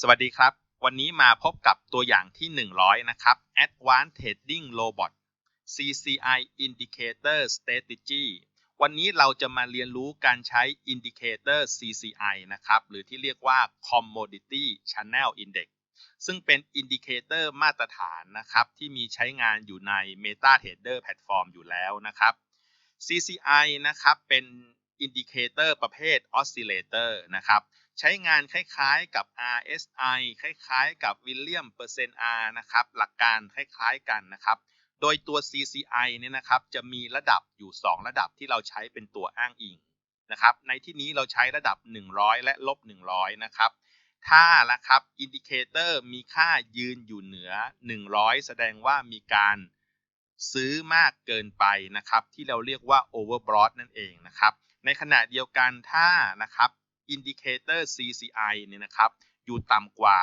สวัสดีครับ วันนี้มาพบกับตัวอย่างที่ 100 นะครับ Advanced Trading Robot CCI Indicator Strategy วันนี้เราจะมาเรียนรู้การใช้ Indicator CCI นะครับ หรือที่เรียกว่า Commodity Channel Index ซึ่งเป็นอินดิเคเตอร์มาตรฐานนะครับที่มีใช้งานอยู่ใน MetaTrader Platform อยู่แล้วนะครับ CCI นะครับเป็นอินดิเคเตอร์ประเภท Oscillator นะครับ ใช้งานคล้ายๆกับ RSI คล้ายๆกับ William Percent R นะครับ หลักการคล้ายๆกันนะครับ โดยตัว CCI เนี่ยนะครับ จะมีระดับอยู่ 2 ระดับที่เราใช้เป็นตัวอ้างอิงนะครับ ในที่นี้เราใช้ระดับ 100 และลบ 100 นะครับ ถ้านะครับ อินดิเคเตอร์มีค่ายืนอยู่เหนือ 100 แสดงว่ามีการซื้อมากเกินไปนะครับ ที่เราเรียกว่า overbought นั่นเองนะครับ ในขณะเดียวกันถ้านะครับ อินดิเคเตอร์ CCI เนี่ยนะครับอยู่ต่ำกว่า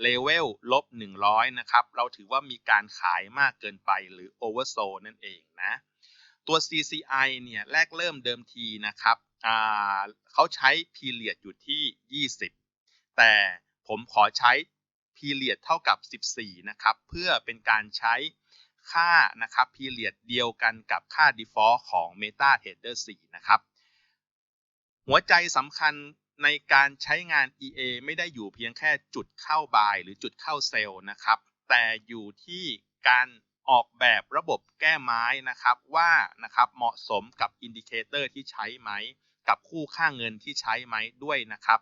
เลเวลลบ100 นะครับ เราถือว่ามีการขายมากเกินไปหรือ oversold นั่นเองนะ ตัว CCI เนี่ยแรกเริ่มเดิมทีนะครับเขาใช้ period อยู่ที่ 20 แต่ผมขอใช้ period เท่ากับ 14 นะครับ เพื่อเป็นการใช้ค่านะครับ period เดียวกันกับค่า default ของ MetaTrader 4 นะครับ หัวใจสำคัญ ในการใช้งาน EA ไม่ได้อยู่เพียงแค่จุดเข้าบายหรือจุดเข้าเซลล์นะครับ แต่อยู่ที่การออกแบบระบบแก้ไม้นะครับว่านะครับเหมาะสมกับอินดิเคเตอร์ที่ใช้ไหม กับคู่ค่าเงินที่ใช้ไหมด้วยนะครับ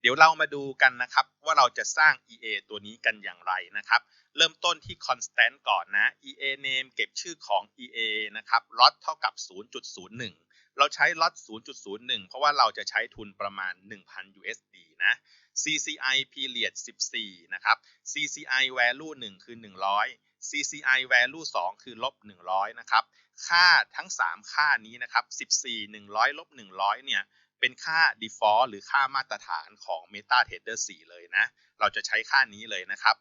เดี๋ยวเรามาดูกันนะครับว่าเราจะสร้าง EA ตัวนี้กันอย่างไรนะครับ เริ่มต้นที่ constant ก่อนนะ EA name เก็บชื่อของ EA นะครับ lot เท่ากับ 0.01 เราใช้ล็อต0.01 เพราะว่าเราจะใช้ทุนประมาณ 1,000 USD นะ CCI period 14 นะครับ CCI value 1 คือ 100 CCI value 2 คือลบ 100 นะครับ ค่าทั้ง 3 ค่านี้นะครับ 14 100 ลบ 100 เนี่ย เป็นค่า default หรือค่ามาตรฐานของ MetaTrader 4 เลยนะ เราจะใช้ค่านี้เลยนะครับ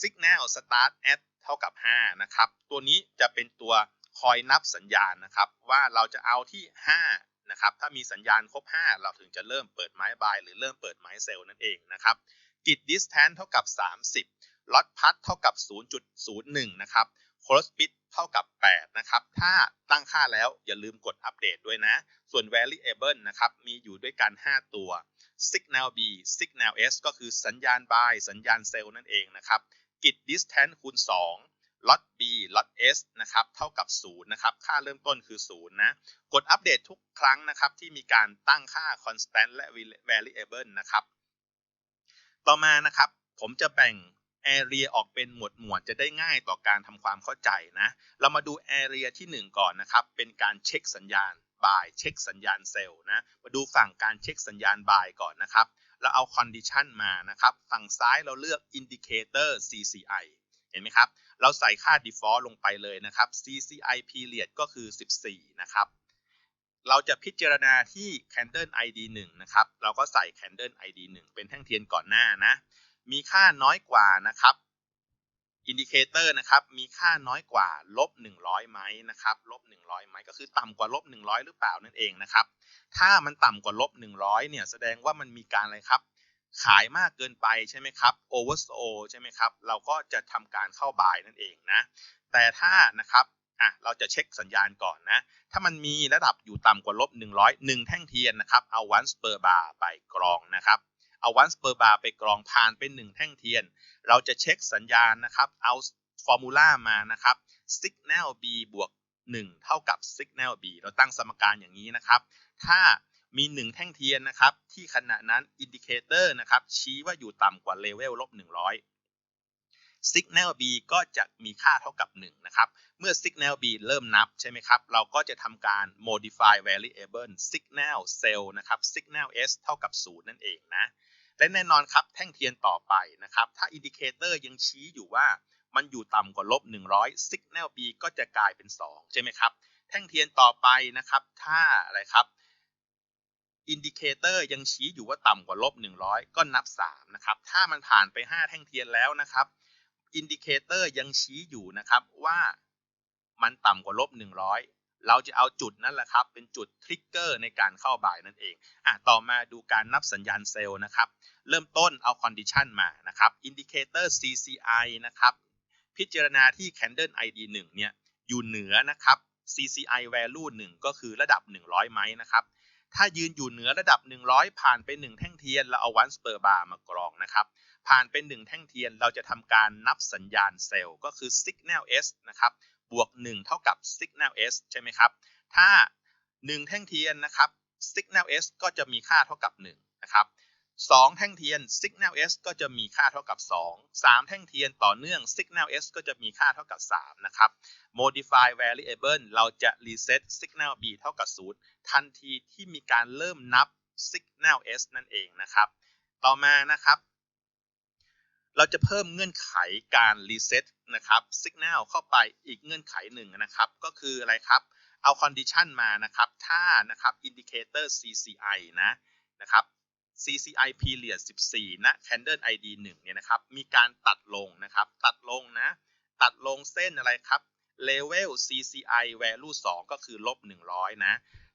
Signal Start at เท่ากับ 5 นะครับ ตัวนี้จะเป็นตัว คอยนับสัญญาณนะครับว่าเราจะเอาที่ 5 นะครับ ถ้ามีสัญญาณครบ 5 เราถึงจะเริ่มเปิดไม้บาย หรือเริ่มเปิดไม้เซลล์นั่นเองนะครับกิด distance เท่ากับ 30 lot path เท่ากับ 0.01 นะครับ close bit เท่ากับ 8 นะครับ ถ้าตั้งค่าแล้วอย่าลืมกดอัปเดตด้วยนะ ส่วน variable นะครับ มีอยู่ด้วยกัน 5 ตัว signal B signal S ก็คือสัญญาณ buy สัญญาณเซลล์นั่นเองนะครับกิด distance คูณ 2 ล็อต B ล็อต S นะครับเท่ากับ0นะครับค่าเริ่มต้นคือ0นะกดอัปเดตทุกครั้งนะครับที่มีการตั้งค่า constant และ variable นะครับต่อมานะครับผมจะแบ่ง area ออกเป็นหมวดหมวดจะได้ง่ายต่อการทำความเข้าใจนะเรามาดู area ที่ 1 ก่อนนะครับเป็นการเช็คสัญญาณ buy เช็คสัญญาณเซลล์นะมาดูฝั่งการเช็คสัญญาณ buy ก่อนนะครับเราเอา condition มานะครับฝั่งซ้ายเราเลือก indicator CCI เห็นไหมครับ เราใส่ค่า default ลงไปเลยนะครับ CCI period ก็คือ 14 นะครับ เราจะพิจารณาที่ candle ID 1 นะครับ เราก็ใส่ candle ID 1 เป็นแท่งเทียนก่อนหน้านะ มีค่าน้อยกว่านะครับ อินดิเคเตอร์นะครับ มีค่าน้อยกว่าลบ100ไหมนะครับลบ100ไหมก็คือต่ำกว่าลบ100 หรือเปล่านั่นเองนะครับ ถ้ามันต่ำกว่าลบ100เนี่ยแสดงว่ามันมีการอะไรครับ ขายมากเกินไปใช่ไหมครับ oversold ใช่ไหมครับ เราก็จะทำการเข้าบายนั่นเองนะ แต่ถ้านะครับอะเราจะเช็คสัญญาณก่อนนะ ถ้ามันมีระดับอยู่ต่ำกว่าลบ100 1แท่งเทียนนะครับ เอา once per bar ไปกรองนะครับ เอา once per bar ไปกรองผ่านเป็น 1 แท่งเทียน เราจะเช็คสัญญาณนะครับ เอาฟอร์มูลามานะครับ signal b บวก1 เท่ากับ signal b เราตั้งสมการอย่างนี้นะครับ ถ้า มี 1 แท่งเทียนนะครับ ที่ขณะนั้นอินดิเคเตอร์นะครับ ชี้ว่าอยู่ต่ำกว่าเลเวลลบ100 Signal B ก็จะมีค่าเท่ากับ 1 นะครับ เมื่อ Signal B เริ่มนับใช่ไหมครับ เราก็จะทำการ modify variable Signal Cell นะครับ Signal S เท่ากับ 0 นั่นเองนะ และแน่นอนครับแท่งเทียนต่อไปนะครับ ถ้าอินดิเคเตอร์ยังชี้อยู่ว่ามันอยู่ต่ำกว่าลบ100 Signal B ก็จะกลายเป็น 2 ใช่ไหมครับ แท่งเทียนต่อไปนะครับ ถ้าอะไรครับ อินดิเคเตอร์ยังชี้อยู่ว่าต่ำกว่าลบ100 ก็นับ 3 นะครับ ถ้ามันผ่านไป 5 แท่งเทียนแล้วนะครับ อินดิเคเตอร์ยังชี้อยู่นะครับว่ามันต่ำกว่าลบ100 เราจะเอาจุดนั้นแหละครับ เป็นจุดทริกเกอร์ในการเข้าบ่ายนั่นเองอะต่อมาดูการนับสัญญาณเซลล์นะครับ เริ่มต้นเอาคอนดิชันมานะครับอินดิเคเตอร์ CCI นะครับ พิจารณาที่ Candle ID 1 เนี่ย อยู่เหนือนะครับ CCI value 1 ก็คือระดับ 100 ไหมนะครับ ถ้ายืนอยู่เหนือระดับ 100 ผ่านไป 1 แท่งเทียน เราเอาวันสเปอร์บาร์มากรองนะครับ ผ่านเป็น1แท่งเทียน เราจะทำการนับสัญญาณเซลล์ก็คือ Signal S นะครับ บวก 1 เท่ากับ Signal S ใช่ไหมครับ ถ้า 1 แท่งเทียนนะครับ Signal S ก็จะมีค่าเท่ากับ1นะครับ 2 แท่งเทียน Signal S ก็จะมีค่าเท่ากับ 2 3 แท่งเทียนต่อเนื่อง Signal S ก็จะมีค่าเท่ากับ 3 นะครับ Modify Variable เราจะ reset Signal B เท่ากับ 0 ทันทีที่มีการเริ่มนับ Signal S นั่นเองนะครับ ต่อมานะครับ เราจะเพิ่มเงื่อนไขการ reset นะครับ Signal เข้าไปอีกเงื่อนไขหนึ่งนะครับ ก็คืออะไรครับ เอา condition มานะครับ ถ้านะครับ indicator CCI นะนะครับ CCI period 14 ณ Candle ID 1 เนี่ยนะครับ มีการตัดลงนะครับ ตัดลงนะ ตัดลงเส้นอะไรครับ level CCI value 2 ก็คือลบ 100 นะ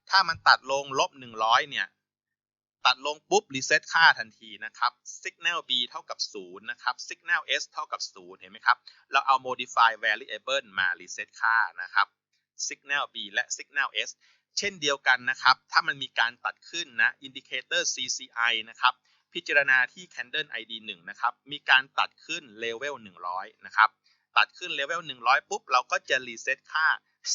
ถ้ามันตัดลงลบ 100 เนี่ย ตัดลงปุ๊บ reset ค่าทันทีนะครับ signal B เท่ากับ 0 นะครับ signal S เท่ากับ 0 เห็นไหมครับ เราเอา modify variable มา reset ค่านะครับ signal B และ signal S เช่นเดียวกันนะครับ ถ้ามันมีการตัดขึ้นนะ indicator CCI นะครับพิจารณาที่ candle ID 1นะครับมีการตัดขึ้น level 100นะครับตัดขึ้น level 100 ปุ๊บ เราก็จะ reset ค่า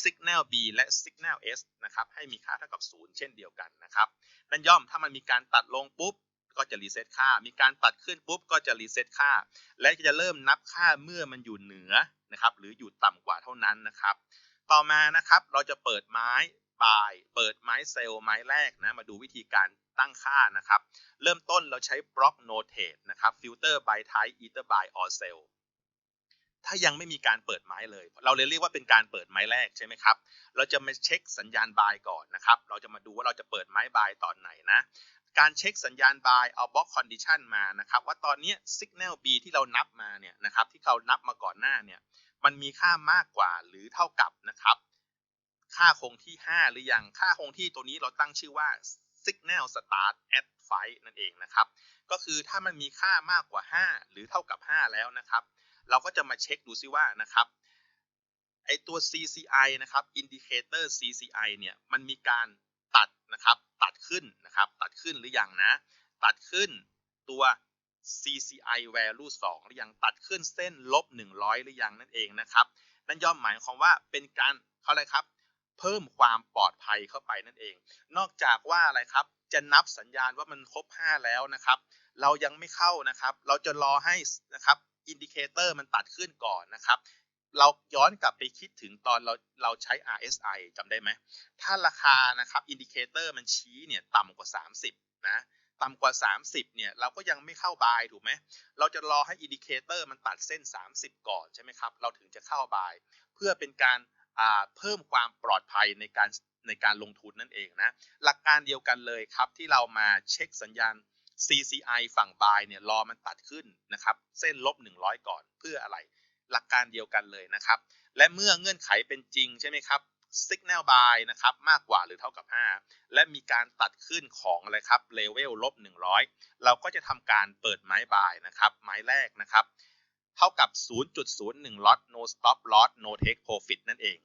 signal B และ signal S นะครับให้มีค่าเท่ากับ 0 เช่นเดียวกันนะครับนั่นย่อมถ้ามันมีการตัดลงปุ๊บก็จะ reset ค่า มีการตัดขึ้นปุ๊บก็จะ reset ค่า และจะเริ่มนับค่าเมื่อมันอยู่เหนือนะครับหรืออยู่ต่ำกว่าเท่านั้นนะครับ ต่อมานะครับเราจะเปิดไม้ บาย เปิดไม้เซลล์ไม้แรกนะ มาดูวิธีการตั้งค่านะครับ เริ่มต้นเราใช้บล็อกโนเทตนะครับฟิลเตอร์บายไทป์อีเตอร์บายออเซลถ้ายังไม่มีการเปิดไม้เลย เราเลยเรียกว่าเป็นการเปิดไม้แรกใช่ไหมครับ เราจะมาเช็คสัญญาณบายก่อนนะครับ เราจะมาดูว่าเราจะเปิดไม้บายตอนไหนนะ การเช็คสัญญาณบายเอาบล็อกคอนดิชันมานะครับ ว่าตอนนี้สัญญาณ B ที่เรานับมาเนี่ยนะครับที่เรานับมาก่อนหน้าเนี่ยมันมีค่ามากกว่าหรือเท่ากับนะครับ ค่าคงที่ 5 หรือยังค่าคงที่ตัวนี้เราตั้งชื่อว่า signal start at 5นั่นเองนะครับ ก็คือถ้ามันมีค่ามากกว่า 5 หรือเท่ากับ 5 แล้วนะครับ เราก็จะมาเช็คดูซิว่านะครับไอตัว CCI นะครับ indicator CCI เนี่ยมันมีการตัดนะครับตัดขึ้นนะครับตัดขึ้นหรือยังนะ ตัดขึ้นตัว CCI value 2 หรือยังตัดขึ้นเส้นลบ 100 หรือยังนั่นเองนะครับ นั่นย่อมหมายความว่าเป็นการเขาอะไรครับ เพิ่มความปลอดภัยเข้าไปนั่นเอง นอกจากว่าอะไรครับจะนับสัญญาณว่ามันครบ 5 แล้วนะครับ เรายังไม่เข้านะครับ เราจะรอให้นะครับอินดิเคเตอร์มันตัดขึ้นก่อนนะครับเราย้อนกลับไปคิดถึงตอนเราเราใช้ RSI จำได้ไหม ถ้าราคานะครับอินดิเคเตอร์มันชี้เนี่ยต่ำกว่า 30 นะ ต่ำกว่า 30 เนี่ยเราก็ยังไม่เข้าบายถูกไหม เราจะรอให้อินดิเคเตอร์มันตัดเส้น 30 ก่อนใช่ไหมครับ เราถึงจะเข้าบาย เพื่อเป็นการ เพิ่มความปลอดภัยในการในการลงทุนนั่นเองนะหลักการเดียวกันเลยครับที่เรามาเช็คสัญญาณ CCI ฝั่ง buy เนี่ยรอมันตัดขึ้นนะครับเส้นลบ 100 ก่อนเพื่ออะไร หลักการเดียวกันเลยนะครับและเมื่อเงื่อนไขเป็นจริงใช่ไหมครับ Signal buy นะครับมากกว่าหรือเท่ากับ 5 และมีการตัดขึ้นของอะไรครับเลเวลลบ 100 เราก็จะทำการเปิดไม้บายนะครับไม้แรกนะครับ เท่ากับ 0.01 lot no stop loss no take profit นั่นเอง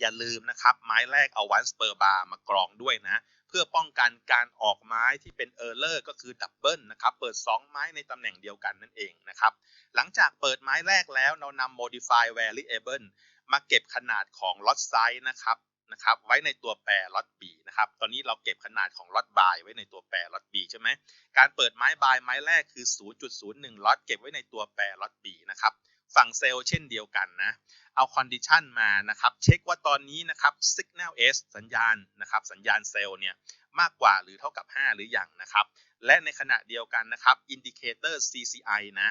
อย่าลืมนะครับ ไม้แรกเอา once per bar มากรองด้วยนะ เพื่อป้องกันการออกไม้ที่เป็น error ก็คือดับเบิลนะครับ เปิด 2 ไม้ในตำแหน่งเดียวกันนั่นเองนะครับ หลังจากเปิดไม้แรกแล้วเรานำ modify variable มาเก็บขนาดของ lot size นะครับ นะครับไว้ในตัวแปรล็อต B นะครับตอนนี้เราเก็บขนาดของล็อตบายไว้ในตัวแปรล็อต B ใช่ไหมการเปิดไม้บายไม้แรกคือ 0.01 ล็อตเก็บไว้ในตัวแปรล็อต B นะครับฝั่งเซลล์เช่นเดียวกันนะเอาคอนดิชันมานะครับเช็คว่าตอนนี้นะครับ Signal S สัญญาณนะครับสัญญาณเซลล์เนี่ยมากกว่าหรือเท่ากับ 5 หรืออยังนะครับและในขณะเดียวกันนะครับ Indicator CCI นะ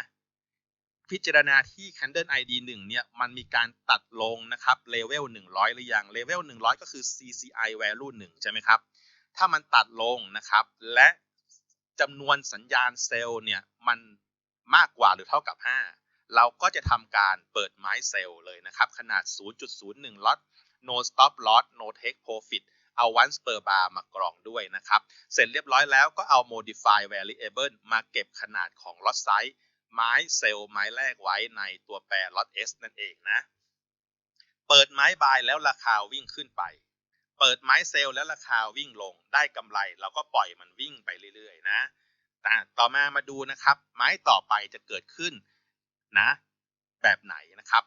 พิจารณาที่ Candle ID 1เนี่ยมันมีการตัดลงนะครับเลเวล100 หรือยังเลเวล100 ก็คือ CCI value 1 ใช่ไหมครับ ถ้ามันตัดลงนะครับ และจำนวนสัญญาณเซลล์เนี่ยมันมากกว่าหรือเท่ากับ 5 เราก็จะทำการเปิดไม้เซลล์เลยนะครับ ขนาด 0.01 ล็อต no stop loss no take profit เอา once per bar มากรองด้วยนะครับ เสร็จเรียบร้อยแล้วก็เอา modify variable มาเก็บขนาดของ lot size ไม้เซลล์ไม้แรกไว้ในตัวแปรล็อต s นั่นเองนะ เปิดไม้บายแล้วราคาวิ่งขึ้นไป เปิดไม้เซลล์แล้วราคาวิ่งลง ได้กำไรเราก็ปล่อยมันวิ่งไปเรื่อยๆนะแต่ต่อมามาดูนะครับ ไม้ต่อไปจะเกิดขึ้นนะ แบบไหนนะครับ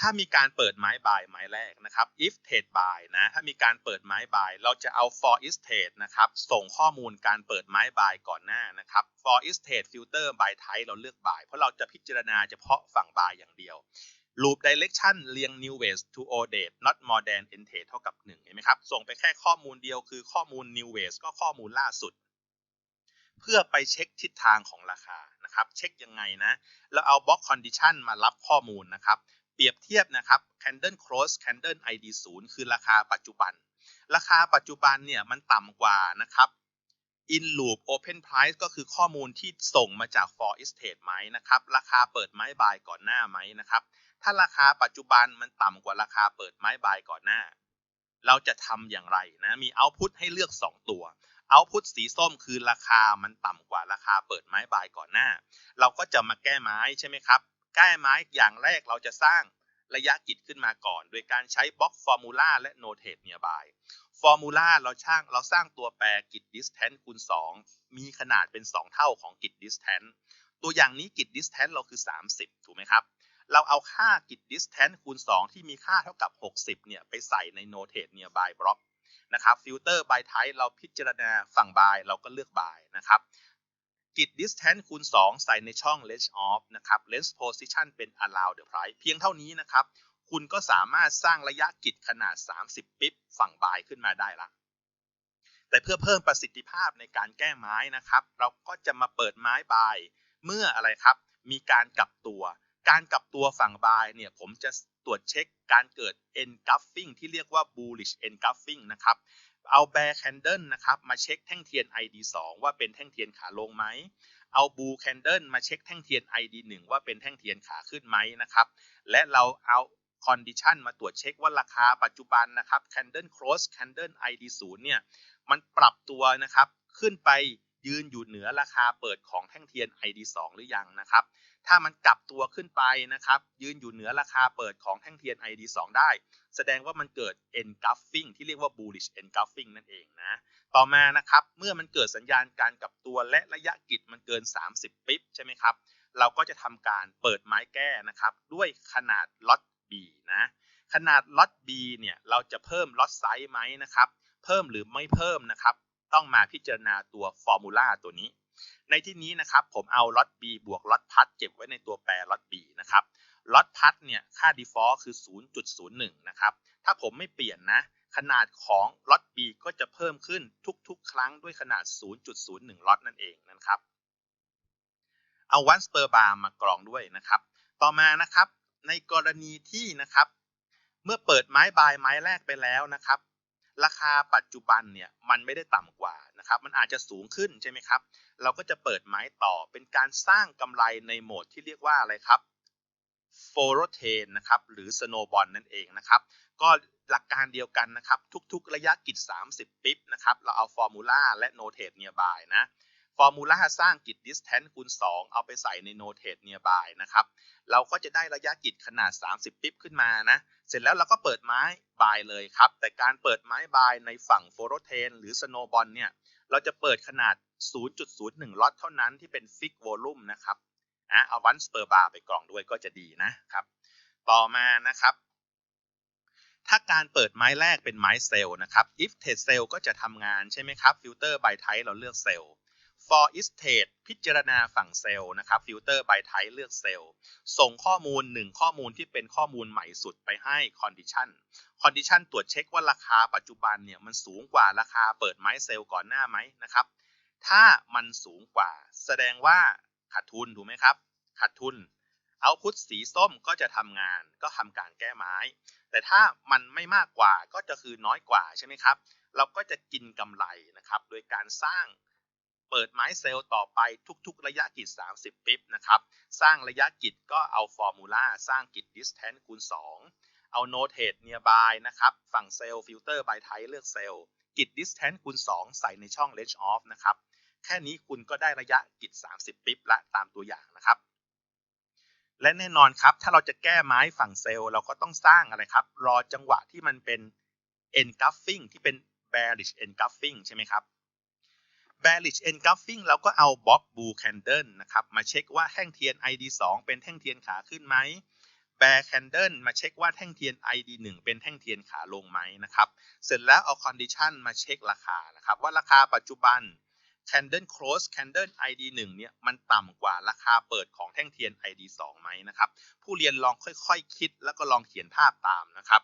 ถ้ามีการเปิดไม้บายไม้แรกนะครับ if trade buy นะถ้ามีการเปิดไม้บายเราจะเอา for is trade นะครับส่งข้อมูลการเปิดไม้บายก่อนหน้านะครับ for is trade filter by type เราเลือก buy เพราะเราจะพิจารณาเฉพาะฝั่ง buy อย่างเดียว loop direction เรียง new ways to old date not more than end trade เท่ากับ1เห็นไหมครับส่งไปแค่ข้อมูลเดียวคือข้อมูล new ways ก็ข้อมูลล่าสุด เพื่อไปเช็คทิศทางของราคานะครับ เช็คยังไงนะ เราเอา box condition มารับข้อมูลนะครับ เปรียบเทียบนะครับ candle close candle id 0คือราคาปัจจุบัน ราคาปัจจุบันเนี่ยมันต่ำกว่านะครับ in loop open price ก็คือข้อมูลที่ส่งมาจาก for is trade ไหมนะครับ ราคาเปิดไม้บายก่อนหน้าไหมนะครับ ถ้าราคาปัจจุบันมันต่ำกว่าราคาเปิดไม้บายก่อนหน้า เราจะทำอย่างไรนะ มี output ให้เลือก 2 ตัว output สีส้มคือราคามันต่ำกว่าราคาเปิดไม้บายก่อนหน้า เราก็จะมาแก้ไม้ใช่ไหมครับ ก้ไม้อย่างแรกเราจะสร้างระยะกิจขึ้นมาก่อน โดยการใช้บล็อกฟอร์มูลาและ notate nearby ฟอร์มูลาเราช่างเราสร้างตัวแปรกิจ distance คูณ 2 มีขนาดเป็น 2 เท่าของกิจ distance ตัวอย่างนี้กิจ distance เราคือ 30 ถูกไหมครับ เราเอาค่ากิจ distance คูณ 2 ที่มีค่าเท่ากับ 60 เนี่ย ไปใส่ใน notate nearby block นะครับ filter by type เราพิจารณาฝั่ง by เราก็เลือก by นะครับ กิจ distance คูณ 2 ใส่ในช่อง range off นะครับ range position เป็น allow the price เพียงเท่านี้นะครับ คุณก็สามารถสร้างระยะกิจขนาด 30 ปิ๊บฝั่ง by ขึ้นมาได้ละ แต่เพื่อเพิ่มประสิทธิภาพในการแก้ไม้นะครับ เราก็จะมาเปิดไม้ by เมื่ออะไรครับ มีการกลับตัว การกลับตัวฝั่ง by เนี่ยผมจะตรวจเช็คการเกิด engulfing ที่เรียกว่า bullish engulfing นะครับ เอา bear candle นะครับมาเช็คแท่งเทียน ID 2 ว่าเป็นแท่งเทียนขาลงไหม เอา bull candle มาเช็คแท่งเทียน ID 1 ว่าเป็นแท่งเทียนขาขึ้นไหมนะครับ และเราเอา condition มาตรวจเช็คว่าราคาปัจจุบันนะครับ candle close candle ID 0 เนี่ยมันปรับตัวนะครับขึ้นไปยืนอยู่เหนือราคาเปิดของแท่งเทียน ID 2 หรือยังนะครับ ถ้ามันกลับตัวขึ้นไปนะครับ ยืนอยู่เหนือราคาเปิดของแท่งเทียน ID 2 ได้ แสดงว่ามันเกิด engulfing ที่เรียกว่า bullish engulfing นั่นเองนะ ต่อมานะครับ เมื่อมันเกิดสัญญาณการกลับตัวและระยะกิจมันเกิน 30 ปิ๊บใช่ไหมครับ เราก็จะทำการเปิดไม้แก้นะครับ ด้วยขนาดล็อต B นะ ขนาดล็อต B เนี่ย เราจะเพิ่มล็อตไซส์ไหมนะครับ เพิ่มหรือไม่เพิ่มนะครับ ต้องมาพิจารณาตัวฟอร์มูลาตัวนี้ ในที่นี้นะครับผมเอาล็อต B บวกล็อตพัดเก็บไว้ในตัวแปรล็อต B นะครับล็อตพัดเนี่ยค่า default คือ 0.01 นะครับ ถ้าผมไม่เปลี่ยนนะ ขนาดของล็อต B ก็จะเพิ่มขึ้นทุกๆ ครั้งด้วยขนาด 0.01 ล็อตนั่นเองนะครับ เอา once per bar มากรองด้วยนะครับ ต่อมานะครับในกรณีที่นะครับ เมื่อเปิดไม้บายไม้แรกไปแล้วนะครับ ราคาปัจจุบันเนี่ยมันไม่ได้ต่ำกว่านะครับ มันอาจจะสูงขึ้นใช่ไหมครับ เราก็จะเปิดไม้ต่อเป็นการสร้างกำไรในโหมดที่เรียกว่าอะไรครับโฟโรเทนะครับหรือสโนบอลนั่นเองนะครับ ก็หลักการเดียวกันนะครับ ทุกๆ ระยะกิจ 30 ปิ๊บนะครับ เราเอาฟอร์มูลาและโนเทตเนียบายนะ ฟอร์มูลาสร้างกิจ distance คูณ 2 เอาไปใส่ใน notate nearby นะครับ เราก็จะได้ระยะกิจขนาด 30 ปิ๊บขึ้นมานะ เสร็จแล้วเราก็เปิดไม้บายเลยครับ แต่การเปิดไม้บายในฝั่ง f o r t a n หรือ snowball เนี่ย เราจะเปิดขนาด 0.01 ล็อตเท่านั้นที่เป็น fix volume นะครับนะเอาวันสเปอร์บาร์ไปกรองด้วยก็จะดีนะครับ ต่อมานะครับ ถ้าการเปิดไม้แรกเป็นไม้เซลล์นะครับ if trade cell ก็จะทำงานใช่ไหมครับ filter by type เราเลือกเซลล์ for is trade พิจารณาฝั่งเซลล์นะครับ filter by type เลือกเซลล์ ส่งข้อมูล 1 ข้อมูลที่เป็นข้อมูลใหม่สุดไปให้ condition condition ตรวจเช็คว่าราคาปัจจุบันเนี่ยมันสูงกว่าราคาเปิดไม้เซลล์ก่อนหน้าไหมนะครับ ถ้ามันสูงกว่า แสดงว่าขาดทุนถูกไหมครับ ขาดทุนเอาพุทสีส้มก็จะทำงานก็ทำการแก้ไม้ แต่ถ้ามันไม่มากกว่าก็จะคือน้อยกว่าใช่ไหมครับ เราก็จะกินกำไรนะครับ โดยการสร้าง เปิดไม้เซลล์ต่อไปทุกๆ ระยะกิจ 30 ปิ๊บนะครับ สร้างระยะกิจก็เอาฟอร์มูลาสร้างกิจ distance คูณ 2 เอา notate nearby นะครับ ฝั่งเซลล์ filter by type เลือกเซลล์ git distance คูณ 2 ใส่ในช่อง range off นะครับ แค่นี้คุณก็ได้ระยะกิจ 30 ปิ๊บละตามตัวอย่างนะครับ และแน่นอนครับ ถ้าเราจะแก้ไม้ฝั่งเซลล์เราก็ต้องสร้างอะไรครับ รอจังหวะที่มันเป็น engulfing ที่เป็น bearish engulfing ใช่ไหมครับ bearish engulfing เราก็เอา Bob Bull Candle นะครับมาเช็คว่าแท่งเทียน ID 2 เป็นแท่งเทียนขาขึ้นไหม Bear Candle มาเช็คว่าแท่งเทียน ID 1 เป็นแท่งเทียนขาลงไหมนะครับ เสร็จแล้วเอา condition มาเช็คราคานะครับว่าราคาปัจจุบัน Candle Close Candle ID 1เนี่ยมันต่ำกว่าราคาเปิดของแท่งเทียน ID 2ไหมนะครับ ผู้เรียนลองค่อยๆคคิดแล้วก็ลองเขียนภาพตามนะครับ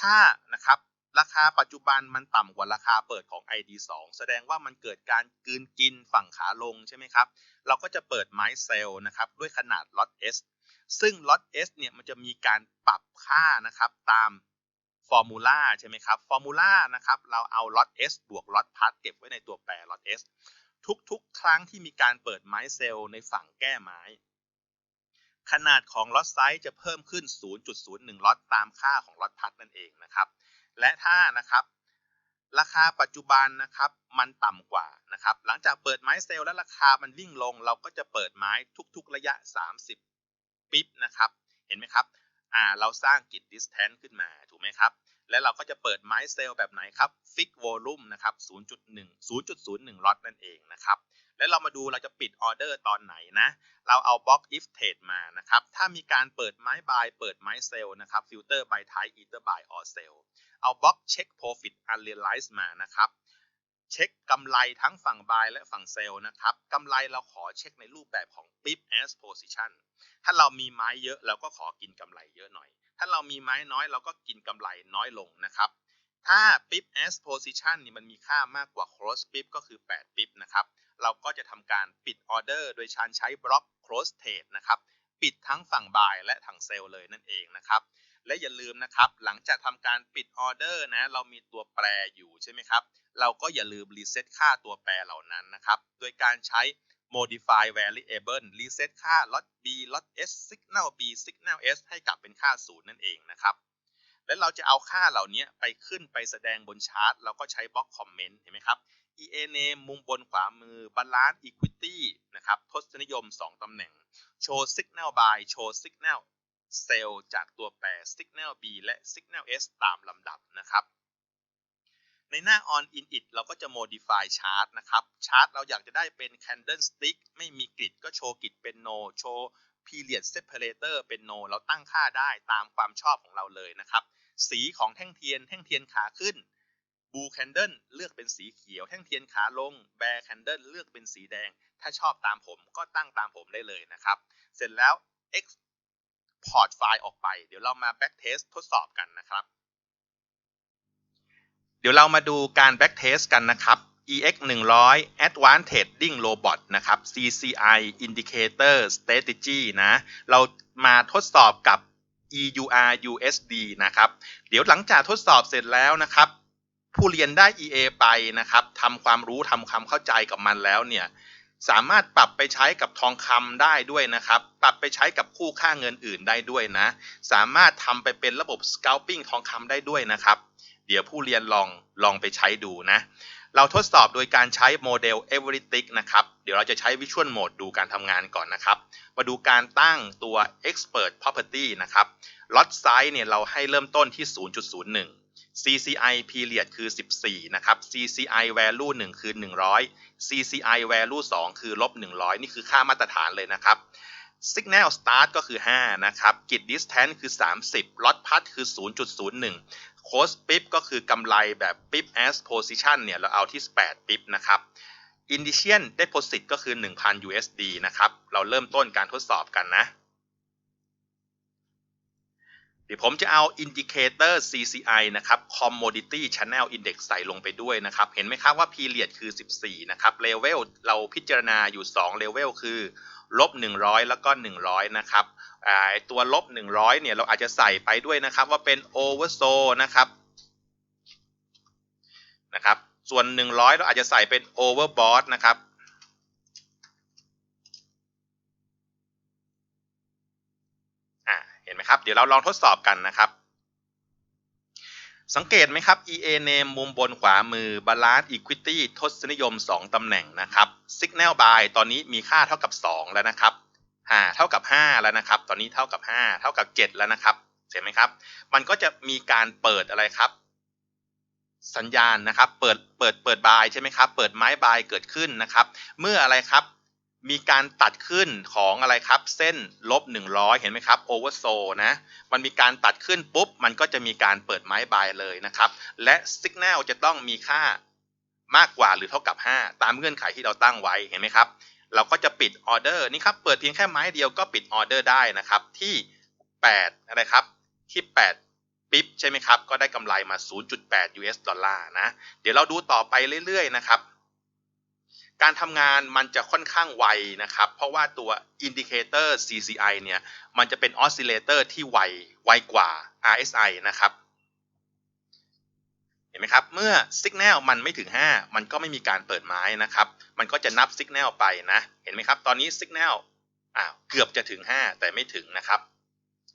ถ้านะครับ ราคาปัจจุบันมันต่ำกว่าราคาเปิดของ ID 2 แสดงว่ามันเกิดการกืนกินฝั่งขาลงใช่ไหมครับ เราก็จะเปิดไม้เซลล์นะครับด้วยขนาดล็อต S ซึ่งล็อต S เนี่ยมันจะมีการปรับค่านะครับตามฟอร์มูลาใช่ไหมครับฟอร์มูลานะครับเราเอาล็อต S บวกล็อตพัดเก็บไว้ในตัวแปรล็อต S ทุกๆ ครั้งที่มีการเปิดไม้เซลล์ในฝั่งแก้ไม้ ขนาดของล็อตไซส์จะเพิ่มขึ้น 0.01 ล็อตตามค่าของล็อตพัดนั่นเองนะครับ และถ้านะครับ ราคาปัจจุบันนะครับมันต่ำกว่านะครับ หลังจากเปิดไม้เซลล์แล้วราคามันวิ่งลง เราก็จะเปิดไม้ทุกๆระยะ 30 ปิ๊บนะครับ เห็นไหมครับอ่าเราสร้างกิจ distance ขึ้นมาถูกไหมครับ และเราก็จะเปิดไม้เซลล์แบบไหนครับ fix volume นะครับ 0.1 0.01 ล็อตนั่นเองนะครับ แล้วเรามาดูเราจะปิดออเดอร์ตอนไหนนะ เราเอา box if trade มานะครับ ถ้ามีการเปิดไม้ buy เปิดไม้เซลล์นะครับ filter by type either buy or sell เอาบล็อกเช็ค profit unrealized มานะครับ เช็คกำไรทั้งฝั่ง buy และฝั่ง sell นะครับกำไรเราขอเช็คในรูปแบบของ pip as position ถ้าเรามีไม้เยอะเราก็ขอกินกำไรเยอะหน่อย ถ้าเรามีไม้น้อยเราก็กินกำไรน้อยลงนะครับถ้า pip as position นี่มันมีค่ามากกว่า close pip ก็คือ 8 pip นะครับ เราก็จะทำการปิดออเดอร์โดยการใช้บล็อก close trade นะครับ ปิดทั้งฝั่ง buy และทั้ง sell เลยนั่นเองนะครับ และอย่าลืมนะครับ หลังจากทำการปิดออเดอร์นะ เรามีตัวแปรอยู่ใช่ไหมครับ เราก็อย่าลืมรีเซ็ตค่าตัวแปรเหล่านั้นนะครับ โดยการใช้ modify variable reset ค่า lot b lot s signal b signal s ให้กลับเป็นค่าศูนย์นั่นเองนะครับ และเราจะเอาค่าเหล่านี้ไปขึ้นไปแสดงบนชาร์ตเราก็ใช้บล็อกคอมเมนต์เห็นไหมครับ EA name มุมบนขวามือ balance equity นะครับทศนิยม 2 ตำแหน่ง show signal by show signal เซลล์จากตัวแปร Signal B และ Signal S ตามลำดับนะครับ ในหน้า on init เราก็จะ modify chart นะครับ chart เราอยากจะได้เป็น candlestick ไม่มีกริดก็โชว์กริดเป็น no โชว์ period separator เป็น no เราตั้งค่าได้ตามความชอบของเราเลยนะครับ สีของแท่งเทียน แท่งเทียนขาขึ้น blue candle เลือกเป็นสีเขียว แท่งเทียนขาลง bear candle เลือกเป็นสีแดง ถ้าชอบตามผมก็ตั้งตามผมได้เลยนะครับ เสร็จแล้ว x พอร์ตไฟล์ออกไป เดี๋ยวเรามา back test ทดสอบกันนะครับ เดี๋ยวเรามาดูการ back test กันนะครับ EX 100 Advanced Trading Robot นะครับ CCI Indicator Strategy นะ เรามาทดสอบกับ EUR USD นะครับ เดี๋ยวหลังจากทดสอบเสร็จแล้วนะครับ ผู้เรียนได้ EA ไปนะครับทำความรู้ทำความเข้าใจกับมันแล้วเนี่ยสามารถปรับไปใช้กับทองคำได้ด้วยนะครับ ปรับไปใช้กับคู่ค่าเงินอื่นได้ด้วยนะ สามารถทำไปเป็นระบบ scalping ทองคำได้ด้วยนะครับ เดี๋ยวผู้เรียนลองลองไปใช้ดูนะ เราทดสอบโดยการใช้โมเดล e v e r y t i c นะครับ เดี๋ยวเราจะใช้ Visual Mode ดูการทำงานก่อนนะครับ มาดูการตั้งตัว Expert Property นะครับ Lot Size เนี่ยเราให้เริ่มต้นที่ 0.01 CCI period คือ 14 นะครับ CCI value 1 คือ 100 CCI value 2 คือลบ 100 นี่คือค่ามาตรฐานเลยนะครับ Signal Start ก็คือ 5 นะครับ Git Distance คือ 30 Lot Path คือ 0.01 Cost PIP ก็คือกำไรแบบ PIP as Position เนี่ย เราเอาที่ 8 PIP นะครับ Initial Deposit ก็คือ 1,000 USD นะครับ เราเริ่มต้นการทดสอบกันนะ เดี๋ยวผมจะเอา Indicator CCI นะครับ Commodity Channel Index ใส่ลงไปด้วยนะครับ เห็นไหมครับว่า Period คือ 14 นะครับ Level เราพิจารณาอยู่ 2 Level คือลบ100 แล้วก็ 100 นะครับตัวลบ 100 เนี่ย เราอาจจะใส่ไปด้วยนะครับว่าเป็น Oversold นะครับนะครับ ส่วน 100 เราอาจจะใส่เป็น Overbought นะครับ เห็นไหมครับ เดี๋ยวเราลองทดสอบกันนะครับ สังเกตไหมครับ EA name มุมบนขวามือ balance equity ทศนิยม 2 ตำแหน่งนะครับ signal buy ตอนนี้มีค่าเท่ากับ 2 แล้วนะครับอ่าเท่ากับ 5 แล้วนะครับ ตอนนี้เท่ากับ 5 เท่ากับ 7 แล้วนะครับเห็นไหมครับ มันก็จะมีการเปิดอะไรครับ สัญญาณนะครับ เปิดเปิดเปิดบายใช่ไหมครับ เปิดไม้บายเกิดขึ้นนะครับ เมื่ออะไรครับ มีการตัดขึ้นของอะไรครับ เส้นลบ 100 เห็นไหมครับโอเวอร์โซนะมันมีการตัดขึ้นปุ๊บ มันก็จะมีการเปิดไม้บายเลยนะครับ และสัญญาณจะต้องมีค่ามากกว่าหรือเท่ากับ 5 ตามเงื่อนไขที่เราตั้งไว้เห็นไหมครับเราก็จะปิดออเดอร์นี่ครับเปิดเพียงแค่ไม้เดียวก็ปิดออเดอร์ได้นะครับ ที่ 8 อะไรครับ ที่ 8ปิ๊บใช่ไหมครับ ก็ได้กำไรมา 0.8 US ดอลลาร์นะ เดี๋ยวเราดูต่อไปเรื่อยๆ นะครับ การทำงานมันจะค่อนข้างไวนะครับ เพราะว่าตัวอินดิเคเตอร์ CCI เนี่ย มันจะเป็นออสซิเลเตอร์ที่ไว ไวกว่า RSI นะครับ เห็นไหมครับ เมื่อสัญญาณมันไม่ถึง 5 มันก็ไม่มีการเปิดไม้นะครับ มันก็จะนับสัญญาณไปนะ เห็นไหมครับ ตอนนี้สัญญาณอ้าวเกือบจะถึง 5 แต่ไม่ถึงนะครับ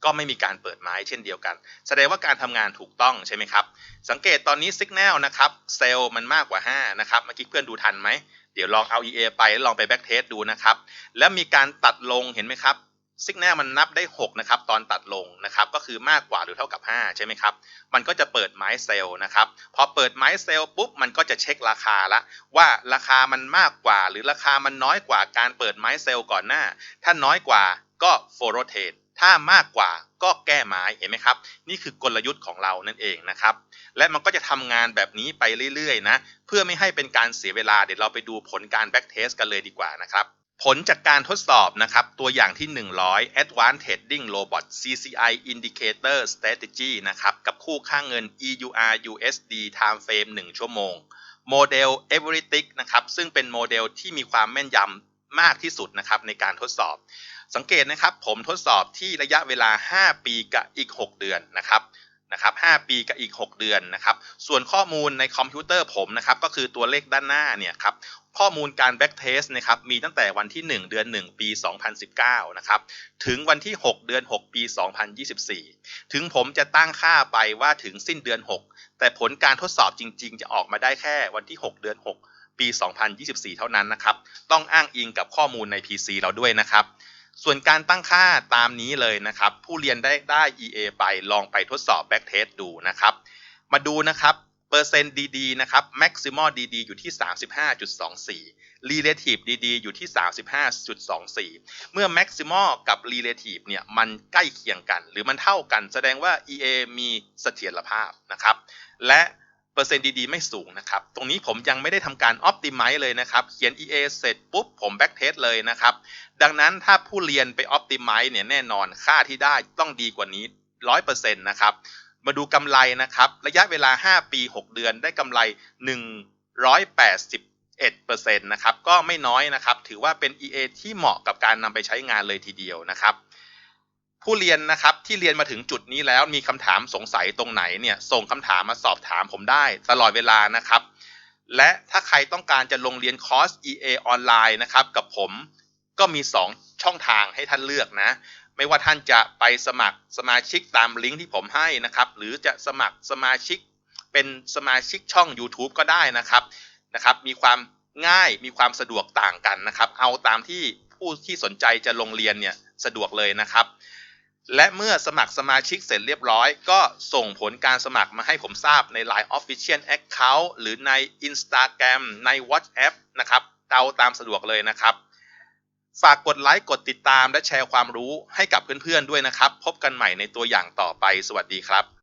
ก็ไม่มีการเปิดไม้เช่นเดียวกัน แสดงว่าการทำงานถูกต้องใช่ไหมครับ สังเกตตอนนี้สัญญาณนะครับ เซลล์มันมากกว่า 5 นะครับ เมื่อกี้เพื่อนดูทันไหม เดี๋ยวลองเอา EA ไปแล้วลองไปแบ็กเทสดูนะครับ แล้วมีการตัดลงเห็นไหมครับสัญญาณมันนับได้ 6 นะครับ ตอนตัดลงนะครับ ก็คือมากกว่าหรือเท่ากับ 5 ใช่ไหมครับ มันก็จะเปิดไม้เซลล์นะครับ พอเปิดไม้เซลล์ปุ๊บ มันก็จะเช็คราคาละ ว่าราคามันมากกว่า หรือราคามันน้อยกว่าการเปิดไม้เซลล์ก่อนหน้า ถ้าน้อยกว่าก็โฟโรเทตถ้ามากกว่า ก็แก้ไม้เห็นไหมครับ นี่คือกลยุทธ์ของเรานั่นเองนะครับ และมันก็จะทำงานแบบนี้ไปเรื่อยๆนะเพื่อไม่ให้เป็นการเสียเวลาเดี๋ยวเราไปดูผลการแบ็กเทสกันเลยดีกว่านะครับผลจากการทดสอบนะครับ ตัวอย่างที่ 100 Advanced Trading Robot CCI Indicator Strategy นะครับ กับคู่ค่างเงิน EUR USD Time Frame 1 ชั่วโมง โมเดล Everytick นะครับ ซึ่งเป็นโมเดลที่มีความแม่นยำ มากที่สุดนะครับในการทดสอบ สังเกตนะครับผมทดสอบที่ระยะเวลา 5 ปีกับอีก 6 เดือนนะครับนะครับ5ปีกับอีก 6 เดือนนะครับ ส่วนข้อมูลในคอมพิวเตอร์ผมนะครับก็คือตัวเลขด้านหน้าเนี่ยครับข้อมูลการแบ็กเทสนะครับมีตั้งแต่วันที่ 1 เดือน 1 ปี 2019 นะครับถึงวันที่ 6 เดือน 6 ปี 2024 ถึงผมจะตั้งค่าไปว่าถึงสิ้นเดือน 6 แต่ผลการทดสอบจริง ๆ จะออกมาได้แค่วันที่ 6 เดือน 6 ปี 2024 เท่านั้นนะครับ ต้องอ้างอิงกับข้อมูลใน PC เราด้วยนะครับ ส่วนการตั้งค่าตามนี้เลยนะครับ ผู้เรียนได้ได้ EA ไปลองไปทดสอบแบ็กเทสดูนะครับ มาดูนะครับเปอร์เซ็นต์ดีๆนะครับ maximal DD อยู่ที่ 35.24 relative DD อยู่ที่ 35.24 เมื่อ maximal กับ relative เนี่ยมันใกล้เคียงกัน หรือมันเท่ากันแสดงว่า EA มีเสถียรภาพนะครับ และ เปอร์เซ็นต์ดีๆ ไม่สูงนะครับ ตรงนี้ผมยังไม่ได้ทำการ optimize เลยนะครับ เขียน EA เสร็จปุ๊บผม backtest เลยนะครับ ดังนั้นถ้าผู้เรียนไป optimize เนี่ยแน่นอนค่าที่ได้ต้องดีกว่านี้ 100%นะครับ มาดูกำไรนะครับ ระยะเวลา 5 ปี 6 เดือนได้กำไร 181%นะครับก็ไม่น้อยนะครับ ถือว่าเป็น EA ที่เหมาะกับการนำไปใช้งานเลยทีเดียวนะครับ ผู้เรียนนะครับที่เรียนมาถึงจุดนี้แล้วมีคำถามสงสัยตรงไหนเนี่ยส่งคำถามมาสอบถามผมได้ตลอดเวลานะครับ และถ้าใครต้องการจะลงเรียนคอร์ส EA ออนไลน์นะครับกับผมก็มี 2 ช่องทางให้ท่านเลือกนะ ไม่ว่าท่านจะไปสมัครสมาชิกตามลิงก์ที่ผมให้นะครับ หรือจะสมัครสมาชิกเป็นสมาชิกช่อง YouTube ก็ได้นะครับนะครับ มีความง่ายมีความสะดวกต่างกันนะครับ เอาตามที่ผู้ที่สนใจจะลงเรียนเนี่ยสะดวกเลยนะครับ และเมื่อสมัครสมาชิกเสร็จเรียบร้อย ก็ส่งผลการสมัครมาให้ผมทราบใน Line Official Account หรือใน Instagram ใน WhatsApp นะครับเตาตามสะดวกเลยนะครับ ฝากกดไลค์กดติดตามและแชร์ความรู้ให้กับเพื่อนๆด้วยนะครับ พบกันใหม่ในตัวอย่างต่อไป สวัสดีครับ